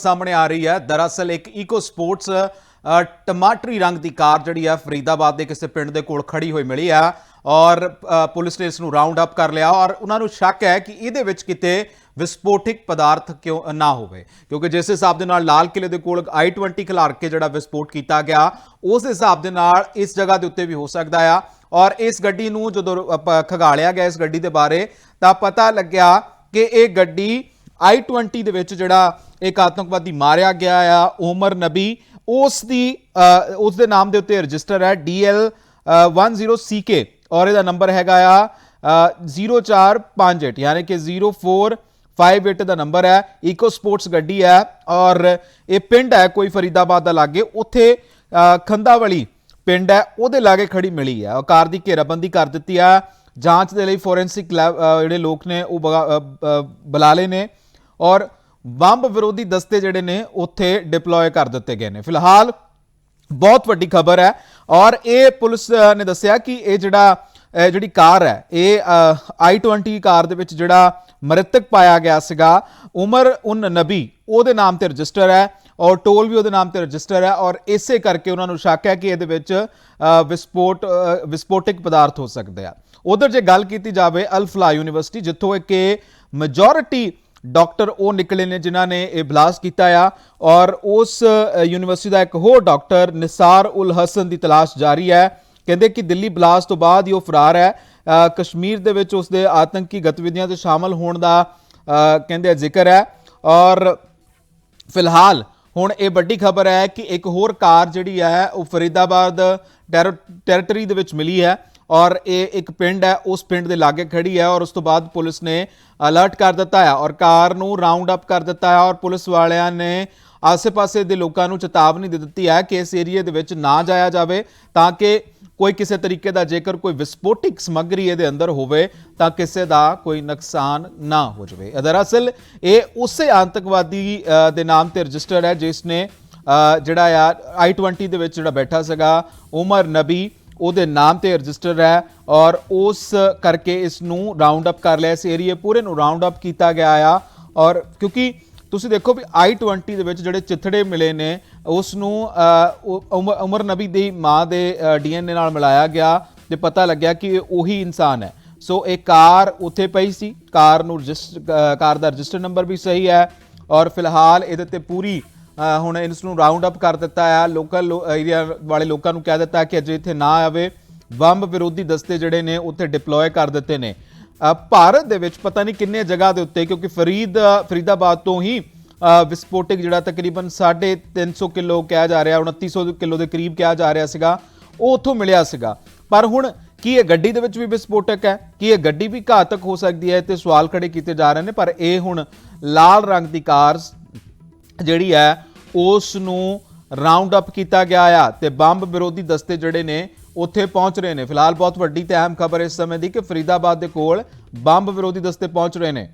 ਸਾਹਮਣੇ ਆ ਰਹੀ ਹੈ। ਦਰਅਸਲ ਇੱਕ ਈਕੋ ਸਪੋਰਟਸ ਟਮਾਟਰੀ ਰੰਗ ਦੀ ਕਾਰ ਜਿਹੜੀ ਆ ਫਰੀਦਾਬਾਦ ਦੇ ਕਿਸੇ ਪਿੰਡ ਦੇ ਕੋਲ ਖੜੀ ਹੋਈ ਮਿਲੀ ਆ ਔਰ ਪੁਲਿਸ ਨੇ ਇਸ ਨੂੰ ਰਾਉਂਡ ਅਪ ਕਰ ਲਿਆ ਔਰ ਉਹਨਾਂ ਨੂੰ ਸ਼ੱਕ ਹੈ ਕਿ ਇਹਦੇ ਵਿੱਚ ਕਿਤੇ ਵਿਸਫੋਟਿਕ ਪਦਾਰਥ ਕਿਉਂ ਨਾ ਹੋਵੇ। ਕਿਉਂਕਿ ਜਿਸ ਹਿਸਾਬ ਦੇ ਨਾਲ ਲਾਲ ਕਿਲੇ ਦੇ ਕੋਲ i20 ਖਿਲਾਰ ਕੇ ਜਿਹੜਾ ਵਿਸਫੋਟ ਕੀਤਾ ਗਿਆ, ਉਸ ਹਿਸਾਬ ਦੇ ਨਾਲ ਇਸ ਜਗ੍ਹਾ ਦੇ ਉੱਤੇ ਵੀ ਹੋ ਸਕਦਾ ਆ ਔਰ ਇਸ ਗੱਡੀ ਨੂੰ ਜਦੋਂ ਆਪਾਂ ਖਗਾਲਿਆ ਗਿਆ ਇਸ ਗੱਡੀ ਦੇ ਬਾਰੇ ਤਾਂ ਪਤਾ ਲੱਗਿਆ ਕਿ ਇਹ ਗੱਡੀ i20 ਦੇ ਵਿੱਚ ਜਿਹੜਾ ਇੱਕ ਆਤੰਕਵਾਦੀ ਮਾਰਿਆ ਗਿਆ ਆ ਉਮਰ ਨਬੀ ਉਸ ਦੀ ਉਸ ਦੇ ਨਾਮ ਦੇ ਉੱਤੇ ਰਜਿਸਟਰ ਹੈ DL 10CK ਔਰ ਇਹਦਾ ਨੰਬਰ ਹੈਗਾ ਆ ਅ, 0458 ਯਾਨੀ ਕਿ 0458 ਦਾ ਨੰਬਰ ਹੈ ਇਕੋ ਸਪੋਰਟਸ ਗੱਡੀ ਹੈ ਔਰ ਇਹ ਪਿੰਡ ਹੈ ਕੋਈ ਫਰੀਦਾਬਾਦ ਦਾ ਲਾਗੇ ਉੱਥੇ ਖੰਦਾਵਲੀ ਪਿੰਡ ਹੈ ਉਹਦੇ ਲਾਗੇ ਖੜੀ ਮਿਲੀ ਹੈ ਉਹ ਕਾਰ ਦੀ ਘੇਰਾਬੰਦੀ ਕਰ ਦਿੱਤੀ ਆ ਜਾਂਚ ਦੇ ਲਈ ਫੋਰੈਂਸਿਕ ਜਿਹੜੇ ਲੋਕ ਨੇ ਉਹ ਬਗਾ- ਬੁਲਾ ਲਏ ਨੇ ਔਰ ਬੰਬ ਵਿਰੋਧੀ ਦਸਤੇ ਜਿਹੜੇ ਨੇ ਉੱਥੇ ਡਿਪਲੋਏ ਕਰ ਦਿੱਤੇ ਗਏ ਨੇ। ਫਿਲਹਾਲ ਬਹੁਤ ਵੱਡੀ ਖਬਰ ਹੈ ਔਰ ਇਹ ਪੁਲਿਸ ਨੇ ਦੱਸਿਆ ਕਿ ਇਹ ਜਿਹੜਾ ਜਿਹੜੀ ਕਾਰ ਹੈ ਇਹ i20 ਕਾਰ ਦੇ ਵਿੱਚ ਜਿਹੜਾ ਮ੍ਰਿਤਕ ਪਾਇਆ ਗਿਆ ਸੀਗਾ ਉਮਰ ਉਨ ਨਬੀ ਉਹਦੇ ਨਾਮ ਤੇ ਰਜਿਸਟਰ ਹੈ ਔਰ ਟੋਲ ਵੀ ਉਹਦੇ ਨਾਮ ਤੇ ਰਜਿਸਟਰ ਹੈ ਔਰ ਇਸੇ ਕਰਕੇ ਉਹਨਾਂ ਨੂੰ ਸ਼ੱਕ ਹੈ ਕਿ ਇਹਦੇ ਵਿੱਚ ਅ, ਵਿਸਫੋਟ ਵਿਸਫੋਟਿਕ ਪਦਾਰਥ ਹੋ ਸਕਦੇ ਆ। ਉਧਰ ਜੇ ਗੱਲ ਕੀਤੀ ਜਾਵੇ ਅਲਫਲਾ ਯੂਨੀਵਰਸਿਟੀ ਜਿੱਥੋਂ ਇੱਕ ਮੈਜੋਰਿਟੀ ਡਾਕਟਰ ਉਹ ਨਿਕਲੇ ਨੇ ਜਿਨ੍ਹਾਂ ਨੇ ਇਹ ਬਲਾਸਟ ਕੀਤਾ ਆ ਔਰ ਉਸ ਯੂਨੀਵਰਸਿਟੀ ਦਾ ਇੱਕ ਹੋਰ ਡਾਕਟਰ ਨਿਸਾਰ ਉਲ ਹਸਨ ਦੀ ਤਲਾਸ਼ ਜਾਰੀ ਹੈ। ਕਹਿੰਦੇ ਕਿ ਦਿੱਲੀ ਬਲਾਸਟ ਤੋਂ ਬਾਅਦ ਹੀ ਉਹ ਫਰਾਰ ਹੈ। ਕਸ਼ਮੀਰ ਦੇ ਵਿੱਚ ਉਸ ਦੇ ਆਤੰਕੀ ਗਤੀਵਿਧੀਆਂ 'ਚ ਸ਼ਾਮਲ ਹੋਣ ਦਾ ਅ, ਕਹਿੰਦੇ ਜ਼ਿਕਰ ਹੈ ਔਰ ਫਿਲਹਾਲ ਹੁਣ ਇਹ ਵੱਡੀ ਖਬਰ ਹੈ ਕਿ ਇੱਕ ਹੋਰ ਕਾਰ ਜਿਹੜੀ ਹੈ ਉਹ ਫਰੀਦਾਬਾਦ ਟੈਰ- ਟੈਰੀਟਰੀ ਦੇ ਵਿੱਚ ਮਿਲੀ ਹੈ। ਔਰ ਇਹ ਇੱਕ ਪਿੰਡ ਹੈ, ਉਸ ਪਿੰਡ ਦੇ ਲਾਗੇ ਖੜੀ ਹੈ ਔਰ ਉਸ ਤੋਂ ਬਾਅਦ ਪੁਲਿਸ ਨੇ ਅਲਰਟ ਕਰ ਦਿੱਤਾ ਹੈ ਔਰ ਕਾਰ ਨੂੰ ਰਾਉਂਡ ਅਪ ਕਰ ਦਿੱਤਾ ਹੈ ਔਰ ਪੁਲਿਸ ਵਾਲਿਆਂ ਨੇ ਆਸ-ਪਾਸੇ ਦੇ ਲੋਕਾਂ ਨੂੰ ਚੇਤਾਵਨੀ ਦੇ ਦਿੱਤੀ ਹੈ ਕਿ ਇਸ ਏਰੀਏ ਦੇ ਵਿੱਚ ਨਾ ਜਾਇਆ ਜਾਵੇ ਤਾਂ ਕਿ ਕੋਈ ਕਿਸੇ ਤਰੀਕੇ ਦਾ ਜੇਕਰ ਕੋਈ ਵਿਸਫੋਟਿਕ ਸਮੱਗਰੀ ਇਹਦੇ ਅੰਦਰ ਹੋਵੇ ਤਾਂ ਕਿਸੇ ਦਾ ਕੋਈ ਨੁਕਸਾਨ ਨਾ ਹੋ ਜਾਵੇ। ਦਰਅਸਲ ਇਹ ਉਸੇ ਆਤੰਕਵਾਦੀ ਦੇ ਨਾਮ ਤੇ ਰਜਿਸਟਰ ਹੈ ਜਿਸ ਨੇ ਜਿਹੜਾ ਆ i20 ਦੇ ਵਿੱਚ ਜਿਹੜਾ ਬੈਠਾ ਸੀਗਾ, ਉਮਰ ਨਬੀ ਉਹਦੇ ਨਾਮ ਤੇ ਰਜਿਸਟਰ ਹੈ ਔਰ ਉਸ ਕਰਕੇ ਇਸ ਨੂੰ ਰਾਉਂਡ ਅਪ ਕਰ ਲਿਆ। ਇਸ ਏਰੀਏ ਪੂਰੇ ਨੂੰ ਰਾਉਂਡ ਅਪ ਕੀਤਾ ਗਿਆ ਆ। ਔਰ ਕਿਉਂਕਿ ਤੁਸੀਂ ਦੇਖੋ ਵੀ i20 ਦੇ ਵਿੱਚ ਜਿਹੜੇ ਚਿੱਥੜੇ ਮਿਲੇ ਨੇ ਉਸ ਨੂੰ ਉਮਰ ਉਮਰ ਨਬੀ ਦੀ ਮਾਂ ਦੇ ਡੀਐਨਏ ਨਾਲ ਮਿਲਾਇਆ ਗਿਆ ਤੇ ਪਤਾ ਲੱਗਿਆ ਕਿ ਉਹੀ ਇਨਸਾਨ ਹੈ। ਸੋ ਇਹ ਕਾਰ ਉੱਥੇ ਪਈ ਸੀ। ਕਾਰ ਨੂੰ ਰਜਿਸਟਰ ਕਾਰ ਦਾ ਰਜਿਸਟਰ ਨੰਬਰ ਵੀ ਸਹੀ ਹੈ। ਔਰ ਫਿਲਹਾਲ ਇਹਦੇ ਤੇ ਪੂਰੀ ਹੁਣ ਇਸ ਨੂੰ ਰਾਉਂਡ ਅਪ ਕਰ ਦਿੱਤਾ ਆ। ਲੋਕਲ ਏਰੀਆ ਵਾਲੇ ਲੋਕਾਂ ਨੂੰ ਕਹਿ ਦਿੱਤਾ ਕਿ ਅਜੇ ਇੱਥੇ ਨਾ ਆਵੇ। ਬੰਬ ਵਿਰੋਧੀ ਦਸਤੇ ਜਿਹੜੇ ਨੇ ਉੱਥੇ ਡਿਪਲੋਏ ਕਰ ਦਿੱਤੇ ਨੇ। ਭਾਰਤ ਦੇ ਵਿੱਚ ਪਤਾ ਨਹੀਂ ਕਿੰਨੇ ਜਗ੍ਹਾ ਦੇ ਉੱਤੇ ਕਿਉਂਕਿ ਫਰੀਦ ਫਰੀਦਾਬਾਦ ਤੋਂ ਹੀ ਅ, ਵਿਸਫੋਟਕ ਜਿਹੜਾ ਤਕਰੀਬਨ 350 ਕਿਲੋ ਕਿਹਾ ਜਾ ਰਿਹਾ 2900 ਕਿਲੋ ਦੇ ਕਰੀਬ ਕਿਹਾ ਜਾ ਰਿਹਾ ਸੀਗਾ। ਉਹ ਉੱਥੋਂ ਮਿਲਿਆ ਸੀਗਾ। ਪਰ ਹੁਣ ਕੀ ਇਹ ਗੱਡੀ ਦੇ ਵਿੱਚ ਵੀ ਵਿਸਫੋਟਕ ਹੈ? ਕੀ ਇਹ ਗੱਡੀ ਵੀ ਘਾਤਕ ਹੋ ਸਕਦੀ ਹੈ? ਤੇ ਸਵਾਲ ਖੜੇ ਕੀਤੇ ਜਾ ਰਹੇ ਨੇ। ਪਰ ਇਹ ਹੁਣ ਲਾਲ ਰੰਗ ਦੀ ਕਾਰ ਜਿਹੜੀ ਹੈ ਉਸ ਨੂੰ ਰਾਉਂਡ ਅਪ ਕੀਤਾ ਗਿਆ ਆ ਤੇ ਬੰਬ ਵਿਰੋਧੀ ਦਸਤੇ ਜਿਹੜੇ ਨੇ ਉੱਥੇ ਪਹੁੰਚ ਰਹੇ ਨੇ। ਫਿਲਹਾਲ ਬਹੁਤ ਵੱਡੀ ਤੇ ਅਹਿਮ ਖਬਰ ਇਸ ਸਮੇਂ ਦੀ ਕਿ ਫਰੀਦਾਬਾਦ ਦੇ ਕੋਲ ਬੰਬ ਵਿਰੋਧੀ ਦਸਤੇ ਪਹੁੰਚ ਰਹੇ ਨੇ।